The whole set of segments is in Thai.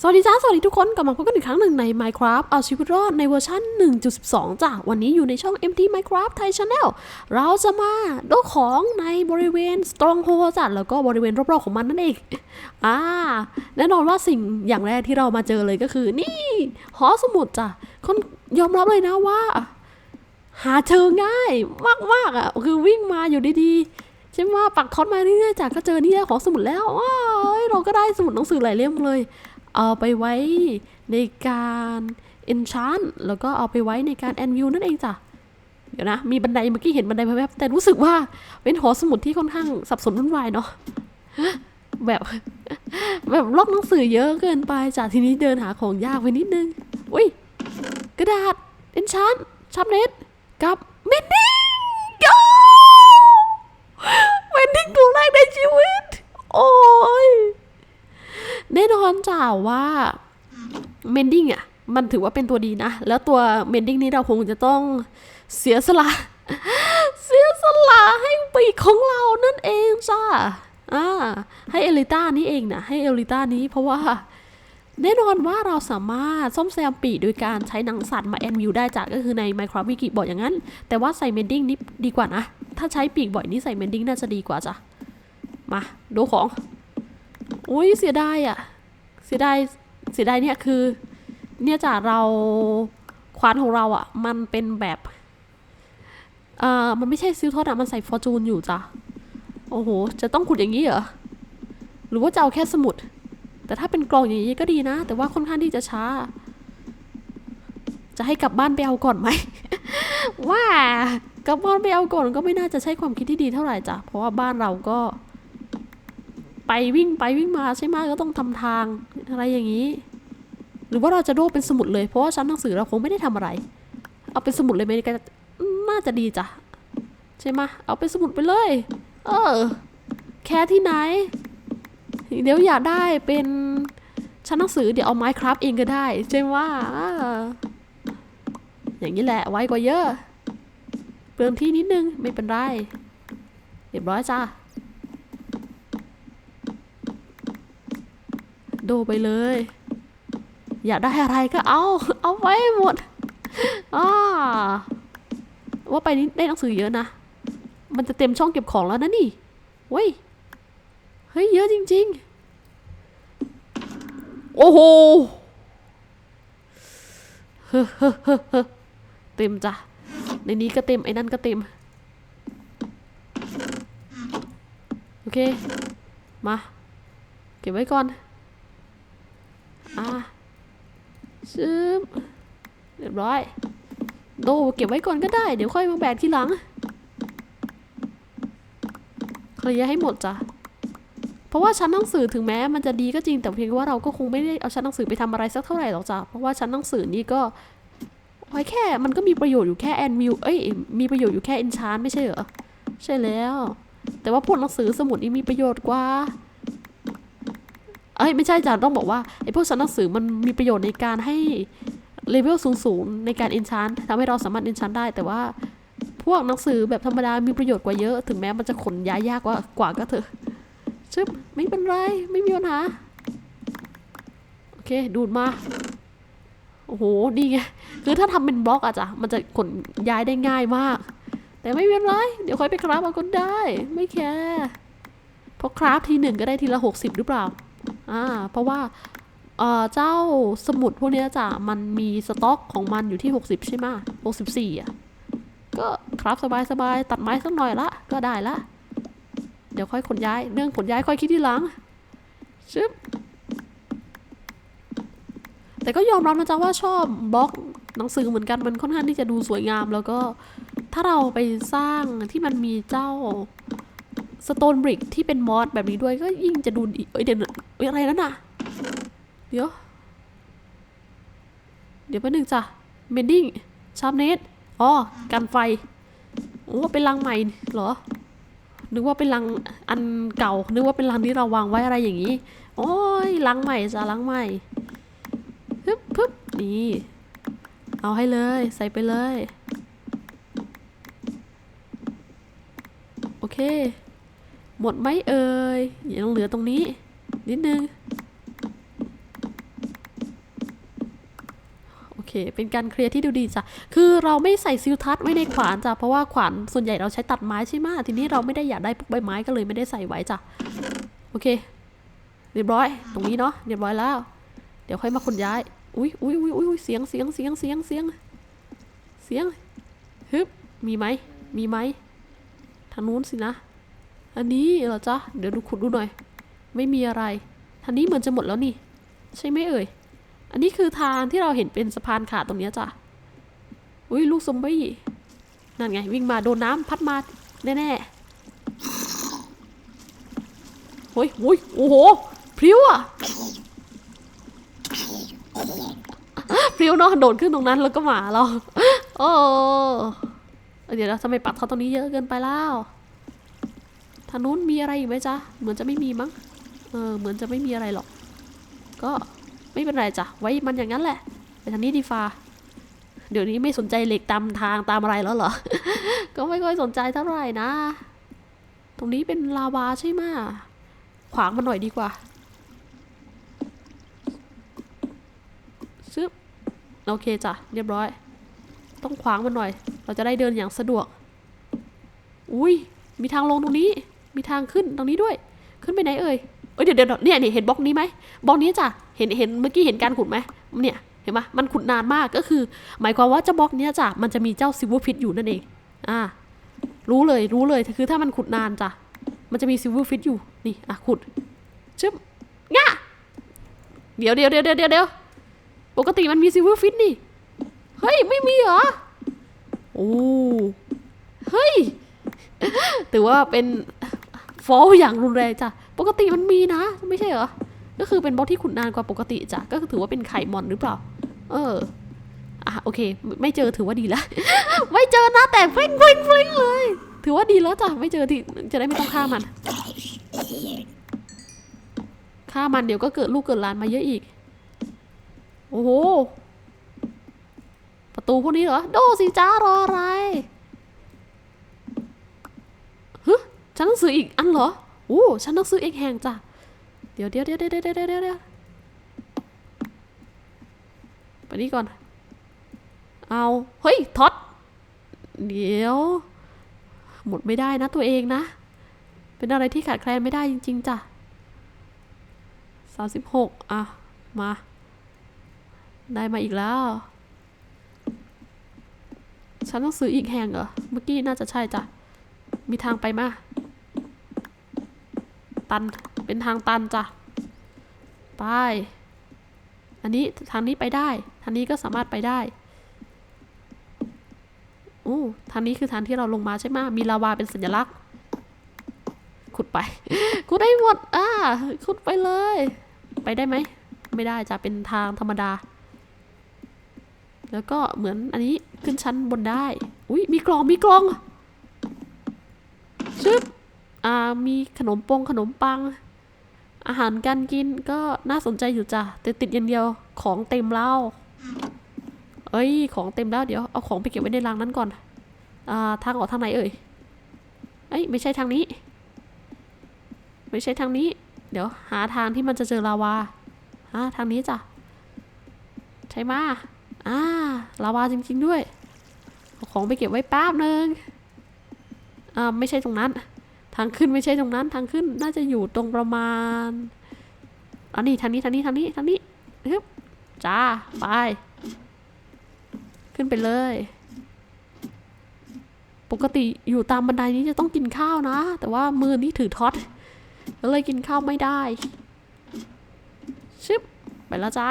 สวัสดีจ้า สวัสดีทุกคนกลับมาพบกันอีกครั้งหนึ่งใน Minecraft เอาชีวิตรอดในเวอร์ชัน1.12 จ้ะ วันนี้อยู่ในช่อง MT Minecraft Thai Channel เราจะมาดูของในบริเวณ Stronghold จ้ะ แล้วก็บริเวณรอบๆของมันนั่นเอง อ่า แน่นอนว่าสิ่งอย่างแรกที่เรามาเจอเลยก็คือนี่ หอสมุดจ้ะคนยอมรับเลยนะว่า หาเจอง่ายมากๆอะ คือวิ่งมาอยู่ดีๆใช่ไหมปักท็อตมาเรื่อยๆจ้ะก็เจอนี่แหละขอสมุดแล้วว้าเราก็ได้สมุดหนังสือหลายเล่มเลย เอาไปไว้ในการ enchant แล้วก็เอาไปไว้ในการ anvil นั่นเองจ้ะเดี๋ยวนะ มีบันไดเมื่อกี้เห็นบันไดแวบๆแต่รู้สึกว่าเป็นหอสมุดที่ค่อนข้างสับสนวุ่นวายเนาะแบบแบบลอกหนังสือเยอะเกินไปจ้ะทีนี้เดินหาของยากไปนิดนึง อุ้ย กระดาษ enchant ชับเน็ตกับเมนดิ้งโยเมนดิ้งตัวแรกในชีวิต โอ้ย แน่าว่าเมนดิ้งอะ มันถือว่าเป็นตัวดีนะ แล้วตัวเมนดิ้งนี้เราคงจะต้องเสียสละ เสียสละให้ปีกของเรานั่นเองจ้าอ่าให้เอลิต้านี้เองนะให้เอลิต้านี้เพราะว่าแน่นอนว่าเราสามารถซ่อมแซมปีกโดยการใช้หนังสัตว์มาแอนวิวได้จ้ะก็คือใน Minecraft Wiki บอกอย่างนั้น แต่ว่าใส่เมนดิ้งนี่ดีกว่านะ ถ้าใช้ปีกบ่อยนี่ใส่เมนดิ้งน่าจะดีกว่าจ้ะ มา ดูของ อุ้ยเสียดายอะ เสียดายเสียดายเนี่ยคือ เนี่ยจ้ะเราควานของเราอะ มันเป็นแบบเอ่อมันไม่ใช่ซิลทอดอะมันใส่ฟอร์จูนอยู่จ้ะโอ้โห จะต้องขุดอย่างนี้เหรอ หรือว่าจะเอาแค่สมุด แต่ถ้าเป็นกล่องอย่างนี้ก็ดีนะ แต่ว่าค่อนข้างที่จะช้า จะให้กลับบ้านไปเอาก่อนไหม ว่ากลับบ้านไปเอาก่อนก็ไม่น่าจะใช่ความคิดที่ดีเท่าไหร่จ้ะเพราะว่าบ้านเราก็ ไปวิ่งไปวิ่งมาใช่ไหมก็ต้องทำทาง อะไรอย่างนี้ หรือว่าเราจะโดเป็นสมุดเลยเพราะว่าชั้นหนังสือเราคงไม่ได้ทำอะไร เอาเป็นสมุดเลยไหมก็น่าจะดีจ้ะใช่ไหมเอาเป็นสมุดไปเลย เออ แค่ที่ไหน เดี๋ยวอยากได้เป็นชั้นหนังสือเดี๋ยวเอาไม้คราฟเองก็ได้ ใช่ไหมอ่าอย่างนี้แหละไว้กว่าเยอะเปลืองที่นิดนึงไม่เป็นไรเรียบร้อยจ้า โดไปเลย อยากได้อะไรก็เอา เอาไว้หมดอ่าว่าไปนี้ได้หนังสือเยอะนะ มันจะเต็มช่องเก็บของแล้วนะนี่เว้ย เฮ้ย เยอะจริง ๆ โอ้โหเฮ้อเฮ้อเฮ้อเฮ้อเต็มจ้ะ ในนี้ก็เต็ม ไอ้นั่นก็เต็ม โอเค มา เก็บไว้ก่อน อะซึบเรียบร้อย โดเก็บไว้ก่อนก็ได้ เดี๋ยวค่อยมาแบกทีหลัง เคลียร์ให้หมดจ้ะ เพราะว่าชั้นหนังสือถึงแม้มันจะดีก็จริง แต่เพียงว่าเราก็คงไม่ได้เอาชั้นหนังสือไปทำอะไรสักเท่าไหร่หรอกจ้ะ เพราะว่าชั้นหนังสือนี่ก็ไว้แค่มันก็มีประโยชน์อยู่แค่แอนวิวเอ้ย มีประโยชน์อยู่แค่อนชานไม่ใช่เหรอ ใช่แล้ว แต่ว่าพวกหนังสือสมุดนี่มีประโยชน์กว่า เอ้ยไม่ใช่จ้ะต้องบอกว่าไอ้พวกชั้นหนังสือมันมีประโยชน์ในการให้เลเวลสูงๆในการ enchant ทำให้เราสามารถ enchant ได้ แต่ว่าพวกหนังสือแบบธรรมดามีประโยชน์กว่าเยอะ ถึงแม้มันจะขนย้ายยากกว่ากว่าก็เถอะชึบไม่เป็นไร ไม่มีปัญหา โอเค ดูดมา โอ้โห นี่ไง คือถ้าทำเป็นบล็อกอะจ้ะมันจะขนย้ายได้ง่ายมาก แต่ไม่เป็นไร เดี๋ยวค่อยไปคราฟเอาก็ได้ ไม่แคร์เพราะคราฟทีหนึ่งก็ได้ทีละหกสิบหรือเปล่า อ่าเพราะว่าเอ่อเจ้าสมุดพวกนี้จ้ะมันมีสต็อกของมันอยู่ที่ 60 ใช่ไหม64อะก็ครับสบายๆตัดไม้สักหน่อยละก็ได้ละ เดี๋ยวค่อยขนย้ายเรื่องขนย้ายค่อยคิดทีหลังชึบแต่ก็ยอมรับนะจ๊ะว่าชอบบล็อกหนังสือเหมือนกันมันค่อนข้างที่จะดูสวยงาม แล้วก็ถ้าเราไปสร้างที่มันมีเจ้า สโตนบริกที่เป็นมอสแบบนี้ด้วยก็ยิ่งจะดูดีเอ้ยเดี๋ยวเอ้ยอะไรนั่นน่ะ เดี๋ยว เดี๋ยวแป๊บนึงจ้ะเมนดิ้งชาร์ปเนตอ๋อกันไฟ โอ้เป็นรังใหม่เหรอ นึกว่าเป็นรังอันเก่า นึกว่าเป็นรังที่เราวางไว้อะไรอย่างนี้ โอ้ยรังใหม่จ้ะรังใหม่ฮึบพึบนี่เอาให้เลย ใส่ไปเลย โอเค หมดไหมเอ่ยยังเหลือตรงนี้ นิดนึง โอเค เป็นการเคลียร์ที่ดูดีจ้ะ คือเราไม่ใส่ซิลทัศไว้ในขวานจ้ะ เพราะว่าขวานส่วนใหญ่เราใช้ตัดไม้ใช่ไหมทีนี้เราไม่ได้อยากได้พวกใบไม้ก็เลยไม่ได้ใส่ไว้จ้ะ โอเค เรียบร้อย ตรงนี้เนาะ เรียบร้อยแล้ว เดี๋ยวค่อยมาขนย้าย อุ้ยอุ้ยอุ้ยอุ้ยเสียงเสียงเสียงเสียงเสียงเสียง ฮึบ มีไหม มีไหม ทางนู้นสินะ อันนี้เหรอจ๊ะ เดี๋ยวดูขุดดูหน่อย ไม่มีอะไรทางนี้เหมือนจะหมดแล้วนี่ ใช่ไหมเอ่ย อันนี้คือทางที่เราเห็นเป็นสะพานขาดตรงนี้จ้ะ อุ้ยลูกซอมบี้ นั่นไง วิ่งมาโดนน้ำพัดมาแน่ๆโอ้ยโอ้ยโอ้โห พริ้วอะพริ้วเนาะโดดขึ้นตรงนั้นแล้วก็หมาเรา โอ้เดี๋ยวนะทำไมปักเขาตรงนี้เยอะเกินไปแล้วางนู้นมีอะไรอีกไหมจ๊ะ เหมือนจะไม่มีมั้ง เออ เหมือนจะไม่มีอะไรหรอก ก็ไม่เป็นไรจ้ะ ไว้มันอย่างนั้นแหละ ไปทางนี้ดีฟ้าเดี๋ยวนี้ไม่สนใจเหล็กตามทางตามอะไรแล้วเหรอ ก็ไม่ค่อยสนใจเท่าไหร่นะ ตรงนี้เป็นลาวาใช่ไหมขวางมันหน่อยดีกว่า ซึบ โอเคจ้ะ เรียบร้อย ต้องขวางมันหน่อย เราจะได้เดินอย่างสะดวก อุ้ยมีทางลงตรงนี้ มีทางขึ้นตรงนี้ด้วย ขึ้นไปไหนเอ่ยเอ้ยเดี๋ยวเดี๋ยวเนี่ยเนี่ยเห็นบล็อกนี้ไหมบล็อกนี้จ้ะเห็นเห็นเมื่อกี้เห็นการขุดไหมเนี่ยเห็นปะมันขุดนานมากก็คือ หมายความว่าเจ้าบล็อกนี้จ้ะมันจะมีเจ้าซิลเวอร์ฟิตอยู่นั่นเองอ่ารู้เลยรู้เลยคือถ้ามันขุดนานจ้ะมันจะมีซิลเวอร์ฟิตอยู่นี่อะขุดชึบง่ะเดี๋ยวเดี๋ยวเดี๋ยวเดี๋ยวเดี๋ยวปกติมันมีซิลเวอร์ฟิตนี่เฮ้ยไม่มีเหรอโอ้เฮ้ยถือว่าเป็น ฟอลอย่างรุนแรงจ้ะ ปกติมันมีนะ ไม่ใช่เหรอ ก็คือเป็นบล็อกที่ขุดนานกว่าปกติจ้ะ ก็คือถือว่าเป็นไข่มอนหรือเปล่า เออ อะโอเค ไม่เจอถือว่าดีแล้วไม่เจอนะแต่เฟลิงฟลิงฟลิงเลย ถือว่าดีแล้วจ้ะ ไม่เจอที่จะได้ไม่ต้องฆ่ามัน ฆ่ามันเดี๋ยวก็เกิดลูกเกิดหลานมาเยอะอีก โอ้โห ประตูพวกนี้เหรอ โดสิจ้ารออะไรฮึฉัน ต้องซื้ออีกอันเหรอโอ้ฉันต้องซื้ออีกแห่งจ้ะเดี๋ยวเดี๋ยวเดี๋ยวเดี๋ยวเดี๋ยวเดี๋ยวเดี๋ยวไปนี่ก่อน เอา เฮ้ย ท็อต เดี๋ยว หมดไม่ได้นะตัวเองนะ เป็นอะไรที่ขาดแคลนไม่ได้จริง ๆจ้ะสามสิบหกอะ มา ได้มาอีกแล้ว ฉันต้องซื้ออีกแห่งเหรอ เมื่อกี้น่าจะใช่จ้ะ มีทางไปมา ตัน เป็นทางตันจ้ะ ไป อันนี้ทางนี้ไปได้ ทางนี้ก็สามารถไปได้โอ้ทางนี้คือทางที่เราลงมาใช่ไหมมีลาวาเป็นสัญลักษณ์ ขุดไป ขุดได้หมด อ่า ขุดไปเลย ไปได้ไหม ไม่ได้จะเป็นทางธรรมดา แล้วก็เหมือนอันนี้ขึ้นชั้นบนได้ อุ้ยมีกล่อง มีกล่องชึบอ่า มีขนมปงขนมปัง อาหารการกินก็น่าสนใจอยู่จ้ะแต่ติดอย่างเดียวของเต็มแล้วเอ้ย ของเต็มแล้วเดี๋ยวเอาของไปเก็บไว้ในรังนั้นก่อน อ่า ทางออกทางไหนเอ่ย เอ้ย ไม่ใช่ทางนี้ ไม่ใช่ทางนี้ เดี๋ยวหาทางที่มันจะเจอลาวาอ่าทางนี้จ้ะ ใช่ไหมะอ่า ลาวาจริง ๆด้วย เอาของไปเก็บไว้แป๊บนึงอ่า ไม่ใช่ตรงนั้น ทางขึ้นไม่ใช่ตรงนั้น ทางขึ้นน่าจะอยู่ตรงประมาณอันนี้ทางนี้ทางนี้ทางนี้ทางนี้ฮึบจ้าไปขึ้นไปเลย ปกติอยู่ตามบันไดนี้จะต้องกินข้าวนะ แต่ว่ามือนี้ถือท็อตก็เลยกินข้าวไม่ได้ชิบไปแล้วจ้า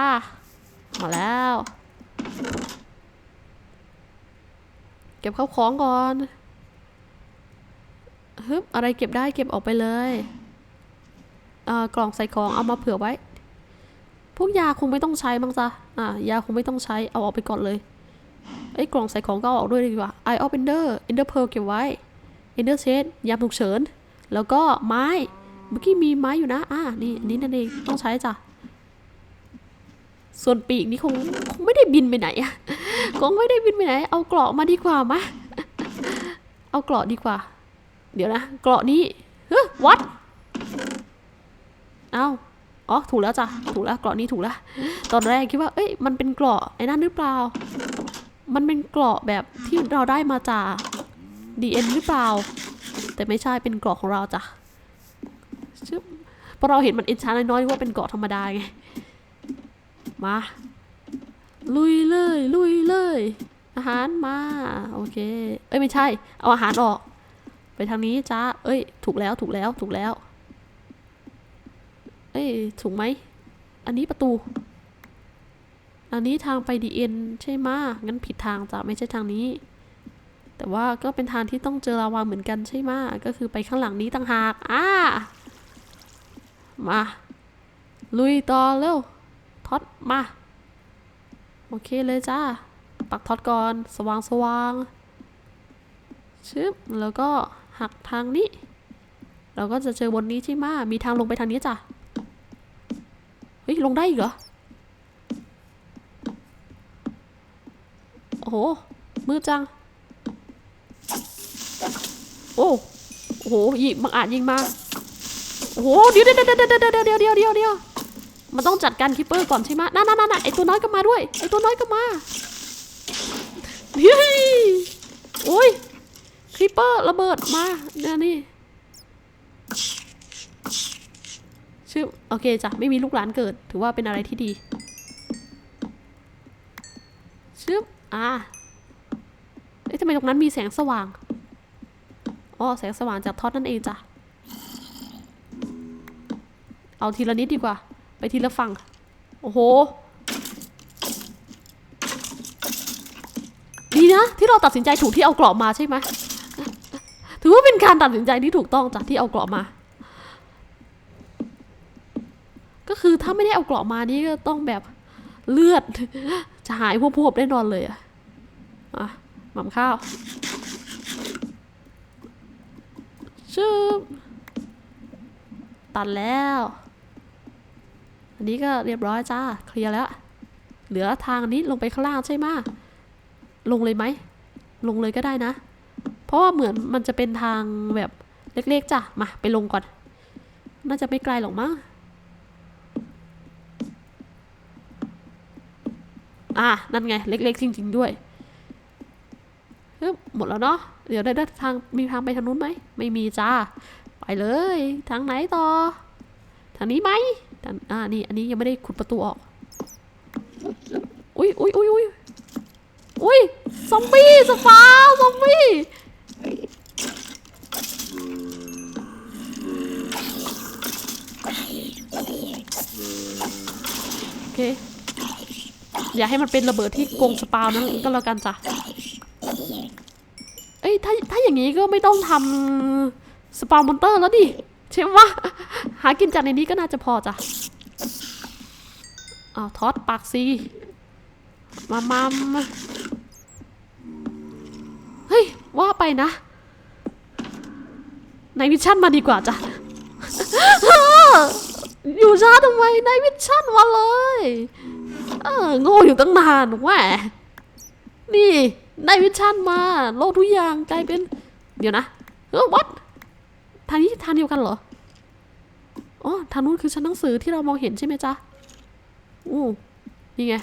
มาแล้ว เก็บข้าวของก่อน ฮึบอะไรเก็บได้เก็บออกไปเลยกล่องใส่ของเอามาเผื่อไว้ พวกยาคงไม่ต้องใช้มั้งจ้ะอ่ายาคงไม่ต้องใช้เอาออกไปก่อนเลยไอ้ยกล่องใส่ของก็เอาออกด้วยดีกว่า Eye of Ender Ender Pearl เก็บไว้ Ender Shade ยามฉุกเฉิน แล้วก็ไม้เมื่อกี้มีไม้อยู่นะ อ่านี่นี่นั่นเองต้องใช้จ้ะส่วนปีกนี่คงคงไม่ได้บินไปไหนอะคงไม่ได้บินไปไหน เอาเกราะมาดีกว่ามะเอาเกราะดีกว่า เดี๋ยวนะ เกราะนี้เฮ้ยวัดเอาอ๋อ ถูกแล้วจ้ะ ถูกแล้ว เกราะนี้ถูกแล้ว ตอนแรกคิดว่า เอ้ย มันเป็นเกราะไอ้นั่นหรือเปล่า มันเป็นเกราะแบบที่เราได้มาจากดีเอ็นหรือเปล่า แต่ไม่ใช่ เป็นเกราะของเราจ้ะชึบพราะเราเห็นมันเอ็นชาน้อยๆว่าเป็นเกราะธรรมดาไง มา ลุยเลย ลุยเลย อาหารมา โอเค เอ้ย ไม่ใช่ เอาอาหารออก ไปทางนี้จ้า เอ้ย ถูกแล้วถูกแล้วถูกแล้ว เอ้ยถูกไหม อันนี้ประตู อันนี้ทางไปดีเอ็นใช่ไหมงั้นผิดทางจ้ะไม่ใช่ทางนี้ แต่ว่าก็เป็นทางที่ต้องเจอลาวาเหมือนกันใช่ไหมก็คือไปข้างหลังนี้ต่างหาก อ่า มา ลุยต่อเร็วท็อตมา โอเคเลยจ้า ปักท็อตก่อน สว่างสว่างชึบแล้วก็ หักทางนี้ เราก็จะเจอบนนี้ใช่ไหมมีทางลงไปทางนี้จ้ะ เฮ้ย ลงได้อีกเหรอ โอ้โห มืดจัง โอ้โอ้โหยิงบังอาจยิงมา โอ้โหเดี๋ยวเดี๋ยวเดี๋ยวเดี๋ยวเดี๋ยวเดี๋ยวเดี๋ยวเดี๋ยวเดี๋ยวมันต้องจัดการคิปเปอร์ก่อนใช่ไหมนั่นนั่นนั่นไอตัวน้อยก็มาด้วย ไอตัวน้อยก็มาเฮ้ยโอ้ย คิปเปอร์ระเบิดมาเนี่ยนี่ชื่อโอเคจ้ะไม่มีลูกหลานเกิด ถือว่าเป็นอะไรที่ดีชึบอ่าเอ๊ะทำไมตรงนั้นมีแสงสว่างอ๋อแสงสว่างจากท็อตนั่นเองจ้ะเอาทีละนิดดีกว่า ไปทีละฝั่ง โอ้โห ดีนะ ที่เราตัดสินใจถูกที่เอากราะมาใช่ไหม ถือว่าเป็นการตัดสินใจที่ถูกต้องจ้ะที่เอาเกราะมา ก็คือถ้าไม่ได้เอาเกราะมานี่ก็ต้องแบบเลือด จะหายพวบๆแน่นอนเลยอะอะหม่ำข้าวชื่อตัดแล้ว อันนี้ก็เรียบร้อยจ้า เคลียร์แล้ว เหลือทางนี้ลงไปข้างล่างใช่ไหมลงเลยไหม ลงเลยก็ได้นะ เพราะว่าเหมือนมันจะเป็นทางแบบเล็กๆจ้ะ มาไปลงก่อน น่าจะไม่ไกลหรอกมั้ง อะ นั่นไง เล็กๆ จริง ๆ ด้วยฮึบหมดแล้วเนาะ เดี๋ยวได้ได้ทางมีทางไปทางนู้นไหม ไม่มีจ้า ไปเลย ทางไหนต่อ ทางนี้ไหมทางอ่า นี่ อันนี้ยังไม่ได้ขุดประตูออก อุ้ยอุ้ยอุ้ยอุ้ยอุ้ยซอมบี้สฟาซอมบี้ โอเค อย่าให้มันเป็นระเบิดที่กงสปาวนั้นก็แล้วกันจ้ะ เอ้ยถ้าถ้าอย่างนี้ก็ไม่ต้องทำสปาวมอนเตอร์แล้วดิใช่ไหมะหากินจากในนี้ก็น่าจะพอจ้ะอ้าวทอดปากซี มามามา นะ ในวิชั่นมาดีกว่าจ้ะ อยู่ช้าทำไมในวิชั่นมาเลย เออโง่อยู่ตั้งนานแหวนี่ได้วิชั่นมา โลกทุกอย่างกลายเป็น เดี๋ยวนะเออวัดทางนี้ทางเดียวกันเหรอ อ๋อ ทางนู้นคือชั้นหนังสือที่เรามองเห็นใช่ไหมจ๊ะอู้นี่ไง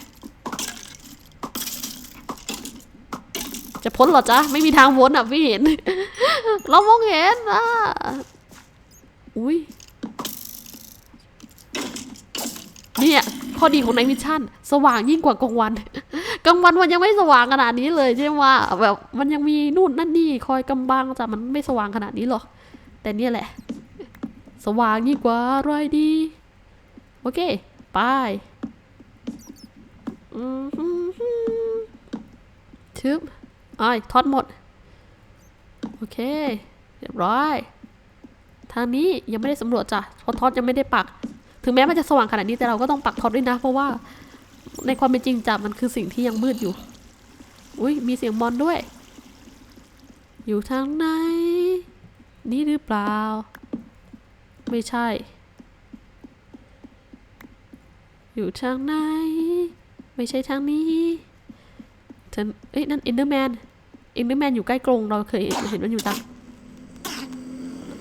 จะพ้นหรอจ๊ะ ไม่มีทางพ้นอะพี่เห็น เรามองเห็นอะอุ้ยเนี่ยข้อดีของในมิชชั่นสว่างยิ่งกว่ากลางวันกลางวันมันยังไม่สว่างขนาดนี้เลยใช่ไหมว่าแบบมันยังมีนู่นนั่นนี่คอยกำบังแต่มันไม่สว่างขนาดนี้หรอก แต่เนี่ยแหละ สว่างยิ่งกว่าอะไรดี โอเคไปอืมฮึ่มฮึ่มชึบ อ้ายทอดหมด โอเค เรียบร้อย ทางนี้ยังไม่ได้สำรวจจ้ะเพราะทอดยังไม่ได้ปัก ถึงแม้มันจะสว่างขนาดนี้แต่เราก็ต้องปักทอตด้วยนะ เพราะว่าในความเป็นจริงจับมันคือสิ่งที่ยังมืดอยู่ อุ้ยมีเสียงมอนด้วย อยู่ทางไหน นี่หรือเปล่า ไม่ใช่ อยู่ทางไหน ไม่ใช่ทางนี้ฉันเอ้ยนั่นเอนเดอร์แมน เอนเดอร์แมนอยู่ใกล้กรงเราเคยเห็นมันอยู่จ้ะ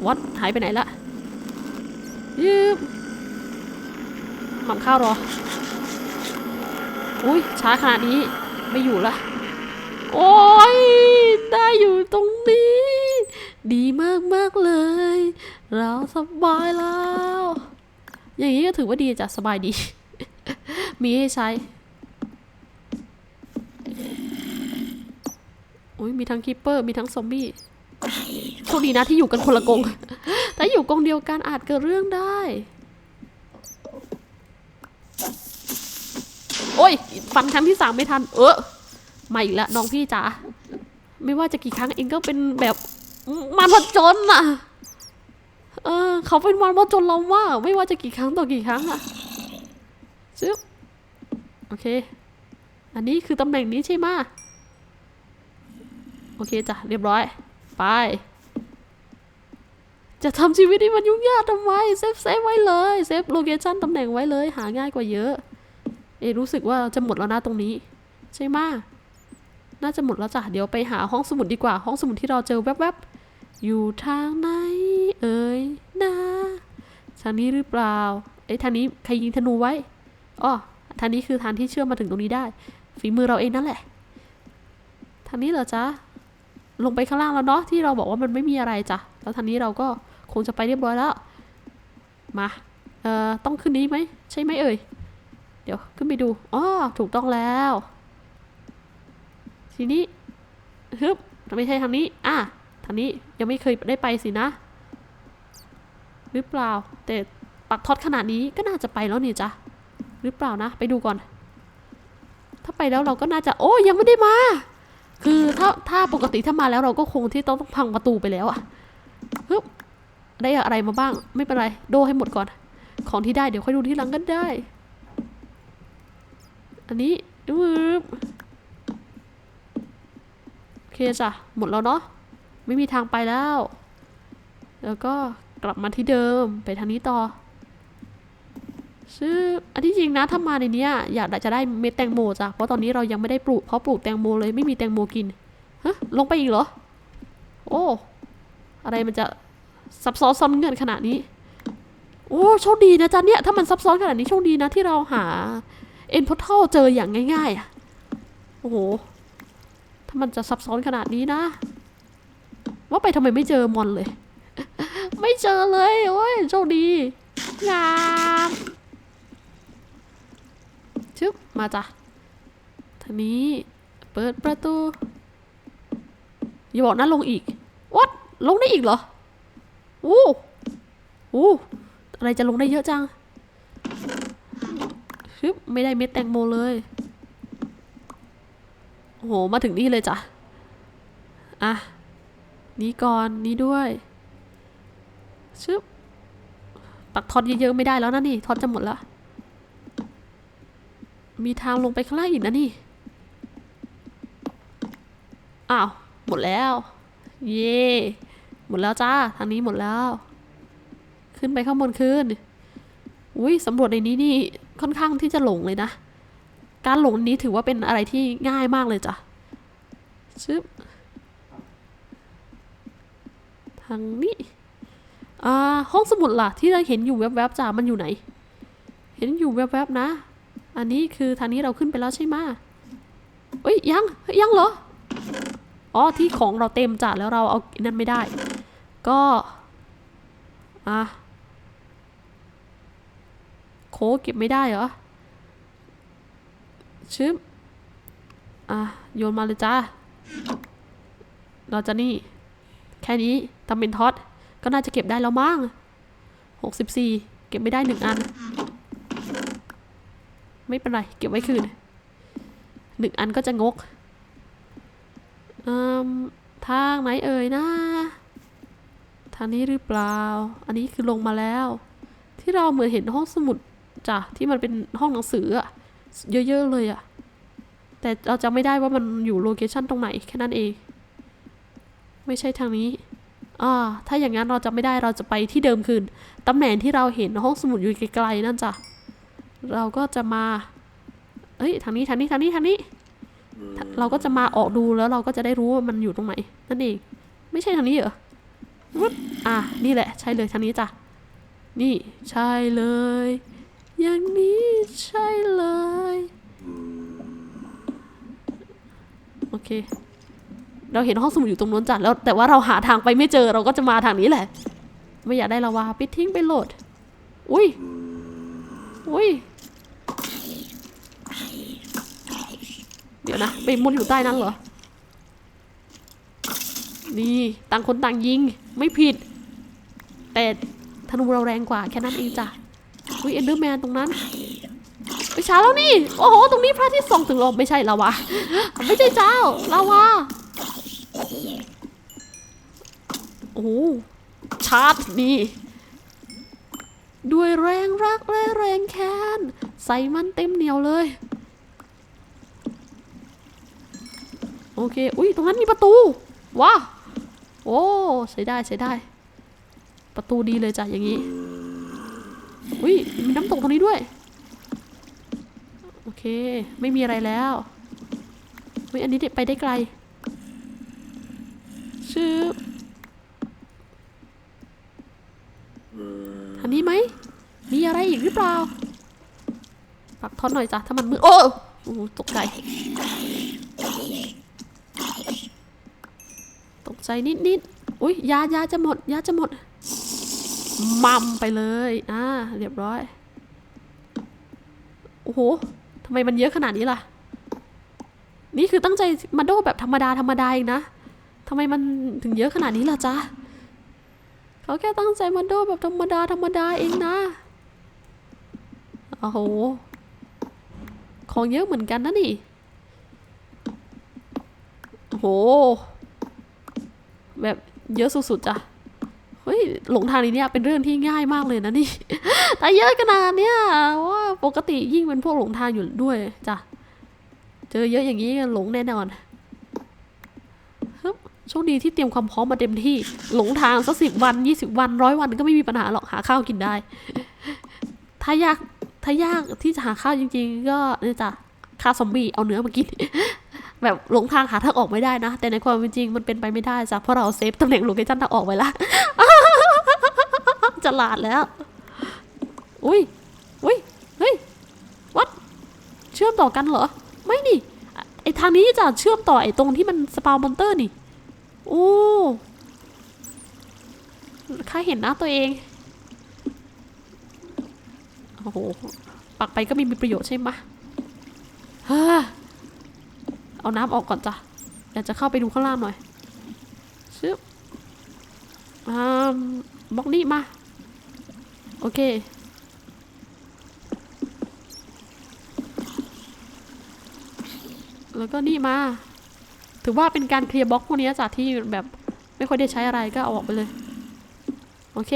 วัดหายไปไหนละยืบทำข้าวรอ อุ้ยช้าขนาดนี้ไม่อยู่ละ โอ้ย ได้อยู่ตรงนี้ ดีมากมากเลย เราสบายแล้ว อย่างนี้ก็ถือว่าดีจ้ะสบายดี มีให้ใช้ อ้ยมีทั้งคิปเปอร์มีทั้งซอมบี้โชคดีนะที่อยู่กันคนละกง ถ้าอยู่กรงเดียวกันอาจเกิดเรื่องได้ โอ้ย ฟันครั้งที่สามไม่ทัน เออมาอีกแล้วน้องพี่จ๋า ไม่ว่าจะกี่ครั้งเองก็เป็นแบบมันผจญอะเออ เขาเป็นมันผจญเรามาไม่ว่าจะกี่ครั้งต่อกี่ครั้งอะซึบโอเค อันนี้คือตำแหน่งนี้ใช่ไหม โอเคจ้ะเรียบร้อย ไป จะทำชีวิตให้มันยุ่งยากทำไมเซฟเซฟไว้เลยเซฟโลเคชั่นตำแหน่งไว้เลย หาง่ายกว่าเยอะ เอรู้สึกว่าจะหมดแล้วนะตรงนี้ ใช่ไหมน่าจะหมดแล้วจ้ะเดี๋ยวไปหาห้องสมุดดีกว่า ห้องสมุดที่เราเจอแวบๆ อยู่ทางไหน เอ่ยนะทางนี้หรือเปล่าเอ้ทางนี้ใครยิงธนูไว้อ๋อทางนี้คือทางที่เชื่อมมาถึงตรงนี้ได้ ฝีมือเราเองนั่นแหละ ทางนี้เหรอจ๊ะ ลงไปข้างล่างแล้วเนาะที่เราบอกว่ามันไม่มีอะไรจ้ะแล้วทางนี้เราก็คงจะไปเรียบร้อยแล้ว มาเอ่อต้องขึ้นนี้ไหมใช่ไหมเอ่ยเดี๋ยวขึ้นไปดูอ๋อถูกต้องแล้ว ทีนี้ฮึบไม่ใช่ทางนี้ อะทางนี้ยังไม่เคยได้ไปสินะ หรือเปล่า แต่ปักทอดขนาดนี้ก็น่าจะไปแล้วนี่จ้ะหรือเปล่านะ ไปดูก่อน ถ้าไปแล้วเราก็น่าจะ โอ้ยังไม่ได้มา คือถ้าถ้าปกติถ้ามาแล้วเราก็คงที่ต้องต้องพังประตูไปแล้วอะฮึบได้อะไรมาบ้าง ไม่เป็นไร โดให้หมดก่อน ของที่ได้เดี๋ยวค่อยดูที่หลังกันได้ อันนี้วืบโอเคจ้ะ หมดแล้วเนาะ ไม่มีทางไปแล้ว แล้วก็กลับมาที่เดิมไปทางนี้ต่อ ซึ่งอันที่จริงนะถ้ามาในนี้อยากจะได้เม็ดแตงโมจ้ะเพราะตอนนี้เรายังไม่ได้ปลูกเพราะปลูกแตงโมเลยไม่มีแตงโมกินฮะลงไปอีกเหรอ โอ้อะไรมันจะซับซ้อนซ้อนเงื่อนขนาดนี้ โอ้โชคดีนะจ๊ะเนี่ยถ้ามันซับซ้อนขนาดนี้โชคดีนะที่เราหาเอ็นพอร์ทัลเจออย่างง่ายๆอะโอ้โหถ้ามันจะซับซ้อนขนาดนี้นะ ว่าไปทำไมไม่เจอมอนเลย ไม่เจอเลยโอ้ยโชคดีงาม มาจ้ะทานี้เปิดประตู อย่าบอกนะลงอีกวัดลงได้อีกเหรออู้อู้อะไรจะลงได้เยอะจังชึบไม่ได้เม็ดแตงโมเลยโอ้โหมาถึงนี่เลยจ้ะ อะ นี่ก่อน นี่ด้วยชึบปักทอดเยอะๆไม่ได้แล้วนะนี่ ทอดจะหมดแล้ว มีทางลงไปข้างล่างอีกนะนี่ อ้าว หมดแล้ว เย่หมดแล้วจ้า ทางนี้หมดแล้ว ขึ้นไปข้างบนขึ้น อุ้ยสำรวจในนี้นี่ค่อนข้างที่จะหลงเลยนะ การหลงนี้ถือว่าเป็นอะไรที่ง่ายมากเลยจ้ะชึบทางนี้ อ่า ห้องสมุดล่ะ ที่เราเห็นอยู่แวบๆจ้ะมันอยู่ไหน เห็นอยู่แวบๆนะ อันนี้คือทางนี้เราขึ้นไปแล้วใช่ไหมเอ้ยยังเฮ้ยยังเหรอ อ๋อที่ของเราเต็มจ้ะแล้วเราเอานั่นไม่ได้ ก็อะโคกเก็บไม่ได้เหรอชึบอะโยนมาเลยจ้าเราจะนี่ แค่นี้ทำเป็นท็อตก็น่าจะเก็บได้แล้วมั้งหกสิบสี่เก็บไม่ได้หนึ่งอัน ไม่เป็นไร เก็บไว้คืนหนึ่งอันก็จะงกทางไหนเอ่ยนะ ทางนี้หรือเปล่า อันนี้คือลงมาแล้ว ที่เราเหมือนเห็นห้องสมุดจ้ะที่มันเป็นห้องหนังสืออะเยอะๆเลยอะแต่เราจำไม่ได้ว่ามันอยู่โลเคชั่นตรงไหนแค่นั้นเอง ไม่ใช่ทางนี้อ่าถ้าอย่างนั้นเราจะไม่ได้เราจะไปที่เดิมคืนตำแหน่งที่เราเห็นห้องสมุดอยู่ไกลๆนั่นจ้ะ เราก็จะมา เอ้ยทางนี้ทางนี้ทางนี้ทางนี้ เราก็จะมาออกดูแล้วเราก็จะได้รู้ว่ามันอยู่ตรงไหนนั่นเอง ไม่ใช่ทางนี้เหรอวึบอะนี่แหละ ใช่เลยทางนี้จ้ะ นี่ใช่เลย อย่างนี้ใช่เลย โอเค เราเห็นห้องสมุดอยู่ตรงนู้นจัดแล้วแต่ว่าเราหาทางไปไม่เจอเราก็จะมาทางนี้แหละ ไม่อยากได้ลาวาปิดทิ้งไปโหลด อุ้ยอุ้ย เดี๋ยวนะ ไปมุดอยู่ใต้นั้นเหรอ นี่ต่างคนต่างยิง ไม่ผิด แต่ธนูเราแรงกว่าแค่นั้นเองจ้ะอุ้ยเอนเดอร์แมนตรงนั้นไปช้าแล้วนี่ โอ้โห ตรงนี้พระทิตย์ส่องถึงลมไม่ใช่ลาวาไม่ใช่เจ้าลาวาโอ้ชาร์จนี่ ด้วยแรงรักและแรงแค้น ใส่มันเต็มเหนียวเลย โอเค อุ้ยตรงนั้นมีประตูว้าโอ้ใช้ได้ใช้ได้ ประตูดีเลยจ้ะอย่างนี้ อุ้ยมีน้ำตกตรงนี้ด้วย โอเค ไม่มีอะไรแล้วอุ้ยอันนี้ไปได้ไกล ชื่ออันนี้ไหม มีอะไรอีกหรือเปล่าปักทอนหน่อยจ้ะถ้ามันมืดโอ้โอ้ตกใจ ตก ใจนิดนิดๆอุ้ยยายาจะหมดยาจะหมดมัมไปเลยอ่าเรียบร้อยโอ้โหทำไมมันเยอะขนาดนี้ล่ะ นี่คือตั้งใจมาโดแบบธรรมดาธรรมดาเองนะทำไมมันถึงเยอะขนาดนี้ล่ะจ๊ะเขาแค่ตั้งใจมาโดแบบธรรมดาธรรมดาเองนะโอ้โหของเยอะเหมือนกันนะนี่โอ้โห แบบเยอะสุดๆจ้ะเฮ้ยหลงทางนี้เนี่ยเป็นเรื่องที่ง่ายมากเลยนะนี่แต่เยอะขนาดเนี้ยว่าปกติยิ่งเป็นพวกหลงทางอยู่ด้วยจ้ะเจอเยอะอย่างนี้หลงแน่นอนฮึบโชคดีที่เตรียมความพร้อมมาเต็มที่หลงทางสักสิบวันยี่สิบวันร้อยวันก็ไม่มีปัญหาหรอกหาข้าวกินได้ ถ้ายากถ้ายากที่จะหาข้าวจริง ๆ ก็เนี่ยจ้ะฆ่าซอมบี้เอาเนื้อมากิน แบบหลงทางหาทางออกไม่ได้นะ แต่ในความเป็นจริงมันเป็นไปไม่ได้จ้ะเพราะเราเซฟตำแหน่งโลเคชั่นทางออกไว้ละจะลาดแล้ว อุ้ยอุ้ยเฮ้ยวัดเชื่อมต่อกันเหรอ ไม่นี่ไอทางนี้จะเชื่อมต่อไอตรงที่มันสปาวมอนเตอร์นี่โอ้ข้าเห็นนะตัวเองโอ้โหปักไปก็ไมมีประโยชน์ใช่ไหมฮ้อ เอาน้ำออกก่อนจ้ะอยากจะเข้าไปดูข้างล่างหน่อยชึบอ่าบล็อกนี้มา โอเค แล้วก็นี่มา ถือว่าเป็นการเคลียร์บล็อกพวกนี้จากที่แบบไม่ค่อยได้ใช้อะไรก็เอาออกไปเลย โอเค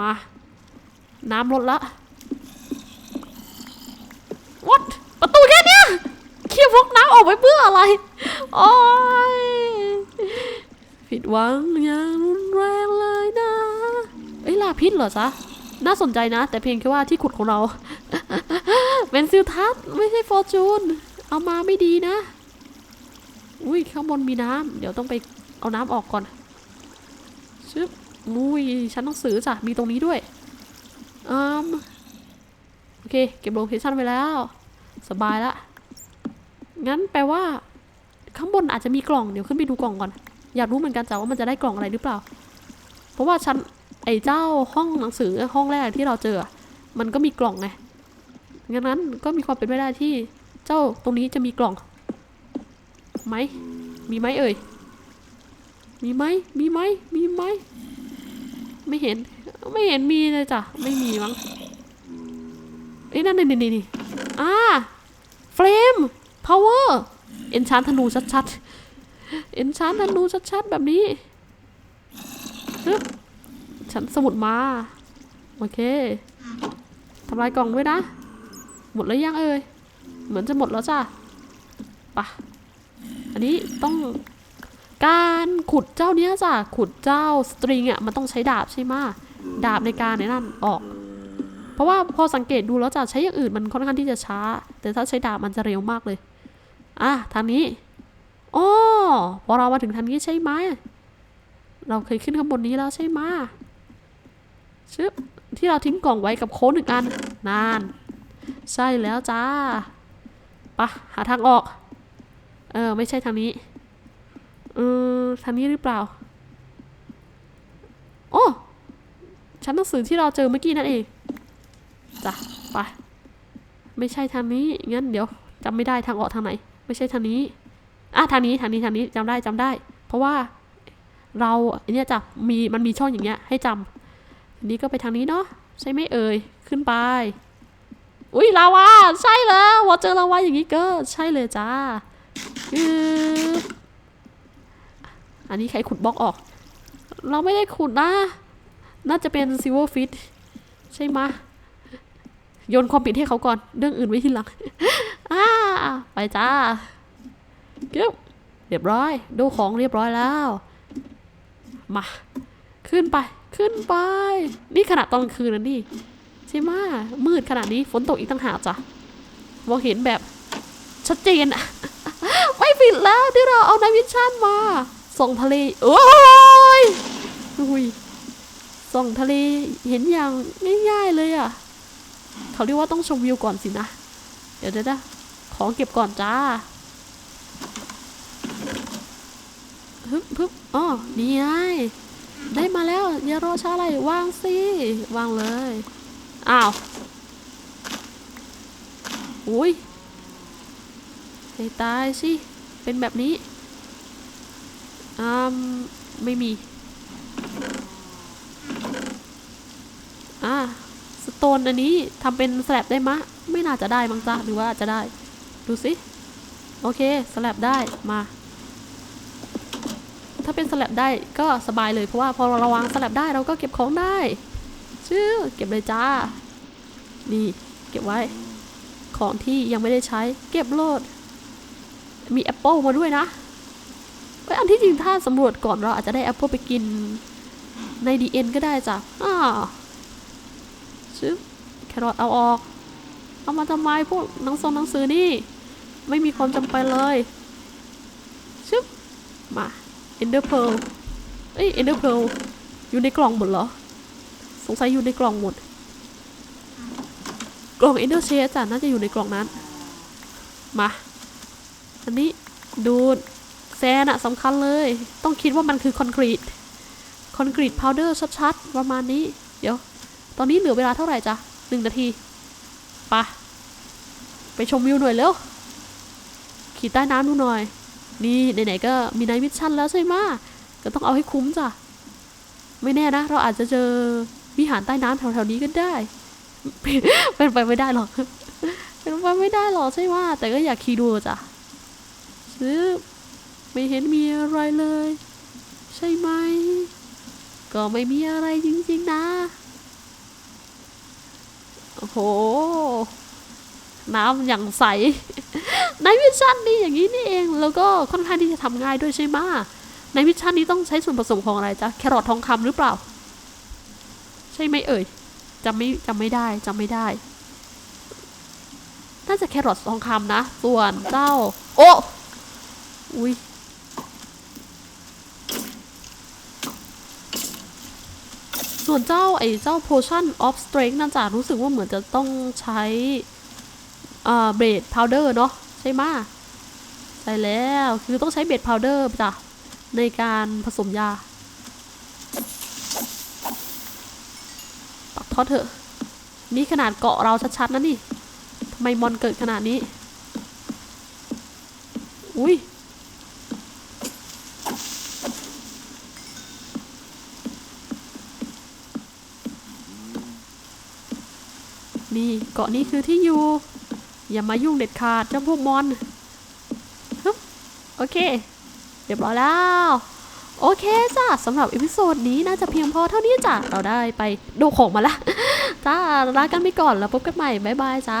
มา น้ำลดละ what ประตูแค่เนี้ยเคลียร์บล็อกน้ำออก ไปเพื่ออะไรโอ้ยผิดหวังอย่างรุนแรงเลยนะเอ้ยลาพิษเหรอจ๊ะน่าสนใจนะ แต่เพียงแค่ว่าที่ขุดของเรา เป็นซิลทัสไม่ใช่ฟอร์จูน เอามาไม่ดีนะ อุ้ยข้างบนมีน้ำเดี๋ยวต้องไปเอาน้ำออกก่อนชึบอุ้ยชั้นหนังสือจ้ะมีตรงนี้ด้วยอืมโอเค เก็บโลเคชั่นไปแล้ว สบายละ งั้นแปลว่า ข้างบนอาจจะมีกล่องเดี๋ยวขึ้นไปดูกล่องก่อน อยากรู้เหมือนกันจ้ะว่ามันจะได้กล่องอะไรหรือเปล่า เพราะว่าชั้นไอ้เจ้าห้องหนังสือห้องแรกที่เราเจอ มันก็มีกล่องไงงั้นนั้นก็มีความเป็นไปได้ที่เจ้าตรงนี้จะมีกล่องไหมมีไหมเอ่ยมีไหมมีไหมมีไหมไม่เห็น ไม่เห็นมีเลยจ้ะไม่มีมั้งเอ้ยนั่นนี่นี่นี่อ่าเฟรม พาวเวอร์เอนชานธนูชัดๆ เอนชานธนูชัดๆ แบบนี้ฉันสมุดมา โอเคทำลายกล่องด้วยนะ หมดแล้วยังเอ่ย เหมือนจะหมดแล้วจ้ะปะอันนี้ต้องการขุดเจ้าเนี้ยจ้ะ ขุดเจ้าสตริงอะมันต้องใช้ดาบใช่ไหมดาบในการในนั่นออก เพราะว่าพอสังเกตดูแล้วจะใช้อย่างอื่นมันค่อนข้างที่จะช้า แต่ถ้าใช้ดาบมันจะเร็วมากเลย อะทางนี้อ๋อพอเรามาถึงทางนี้ใช่ไหมเราเคยขึ้นข้างบนนี้แล้วใช่ไหมชึบที่เราทิ้งกล่องไว้กับโค้ดหนึ่งอัน นาน ใช่แล้วจ้าไปะหาทางออก เออ ไม่ใช่ทางนี้เออทางนี้หรือเปล่าโอ้ชั้นหนังสือที่เราเจอเมื่อกี้นั่นเองจ้ะไปไม่ใช่ทางนี้งั้นเดี๋ยวจำไม่ได้ทางออกทางไหน ไม่ใช่ทางนี้อะทางนี้ทางนี้ทางนี้จำได้จำได้ เพราะว่าเราอเนี่ยจะมีมันมีช่องอย่างเงี้ยให้จำทีนี้ก็ไปทางนี้เนาะใช่ไหมเอ่ยขึ้นไป อุ้ยลาวาใช่แล้วพอเจอลาวาอย่างนี้ก็ใช่เลยจ้าคืออันนี้ใครขุดบล็อกออก เราไม่ได้ขุดนะ น่าจะเป็นซิ l เวอร์ฟิตใช่ไหม โยนความผิดให้เขาก่อน เรื่องอื่นไว้ทีหลังอ่าไปจ้าเก็บเรียบร้อย ดูของเรียบร้อยแล้ว มา ขึ้นไป ขึ้นไป นี่ขนาดตอนกลางคืนนะนี่ใช่ไหมมืดขนาดนี้ ฝนตกอีกต่างหากจ้ะ มองเห็นแบบชัดเจนอะไม่ผิดแล้วที่เราเอานายวิชั่นมา ส่องทะเล โอ้ยอุ้ยส่องทะเล เห็นอย่างง่ายๆเลยอะ เขาเรียกว่าต้องชมวิวก่อนสินะ เดี๋ยวเดี๋ยวนะของเก็บก่อนจ้าฮึบฮึบอ๋อนี่ไงได้มาแล้วอย่ารอช้าอะไรวางสิวางเลย อ้าวอุ้ยให้ตายสิ เป็นแบบนี้อืมไม่มี อ่า สโตนอันนี้ทำเป็นสแลบได้มะ ไม่น่าจะได้มั้งจ้ะหรือว่าอาจจะได้ ดูสิ โอเคสแลบได้มา ถ้าเป็นสแลบได้ก็สบายเลยเพราะว่าพอเราวางสแลบได้เราก็เก็บของได้ชื่อเก็บเลยจ้า นี่เก็บไว้ ของที่ยังไม่ได้ใช้ เก็บโลด มีแอปเปิลมาด้วยนะเอ้อันที่จริงถ้าสำรวจก่อนเราอาจจะได้แอปเปิลไปกินในดีเอ็นก็ได้จ้ะอ้า ซื้อแครอทเอาออก เอามาทำไมพวกหนังสงหนังสือนี่ ไม่มีความจำเป็นเลยชึบมาเอนเดอร์เพลเอ้ยเอนเดอร์เพลอยู่ในกล่องหมดเหรอ สงสัยอยู่ในกล่องหมด กล่องเอนเดอร์เชสจ้ะน่าจะอยู่ในกล่องนั้น มา อันนี้ดูดแซนอะสำคัญเลย ต้องคิดว่ามันคือคอนกรีต คอนกรีตพาวเดอร์ชัดๆ ประมาณนี้ เดี๋ยว ตอนนี้เหลือเวลาเท่าไหร่จ๊ะหนึ่งนาทีปะไปชมวิวหน่อยเร็ว ขี่ใต้น้ำดูหน่อย นี่ไหนๆก็มีไนท์มิชชั่นแล้วใช่ไหมก็ต้องเอาให้คุ้มจ้ะ ไม่แน่นะ เราอาจจะเจอวิหารใต้น้ำแถวๆนี้ก็ได้ เป็นไปไม่ได้หรอก เป็นไปไม่ได้หรอกใช่ไหมแต่ก็อยากขี่ดูจ้ะซื้อไม่เห็นมีอะไรเลย ใช่ไหม ก็ไม่มีอะไรจริงๆนะ โอ้โห น้ำอย่างใส ในวิชั่นนี้อย่างนี้นี่เอง แล้วก็ค่อนข้างที่จะทำง่ายด้วยใช่ไหมในวิชั่นนี้ต้องใช้ส่วนผสมของอะไรจ๊ะ แครอททองคำหรือเปล่า ใช่ไหมเอ่ยจำไม่จำไม่ได้จำไม่ได้ น่าจะแครอททองคำนะ ส่วนเจ้า โอ้อุ้ย ส่วนเจ้าไอ้เจ้า potion of strength นั่นจ้ะรู้สึกว่าเหมือนจะต้องใช้อ่าเบรดพาวเดอร์เนาะใช่ไหมใช่แล้วคือต้องใช้เบรดพาวเดอร์จ้ะในการผสมยา ปักทอดเถอะ นี่ขนาดเกาะเราชัดๆนะนี่ทำไมมอนเกิดขนาดนี้ อุ้ย นี่เกาะนี้คือที่อยู่ อย่ามายุ่งเด็ดขาดเจ้าพวกมอนโอเค เรียบร้อยแล้ว โอเคจ้าสำหรับอีพิโซดนี้น่าจะเพียงพอเท่านี้จ้ะเราได้ไปดูของมาละจ้าลากันไปก่อนแล้วพบกันใหม่บ๊ายบายจ้า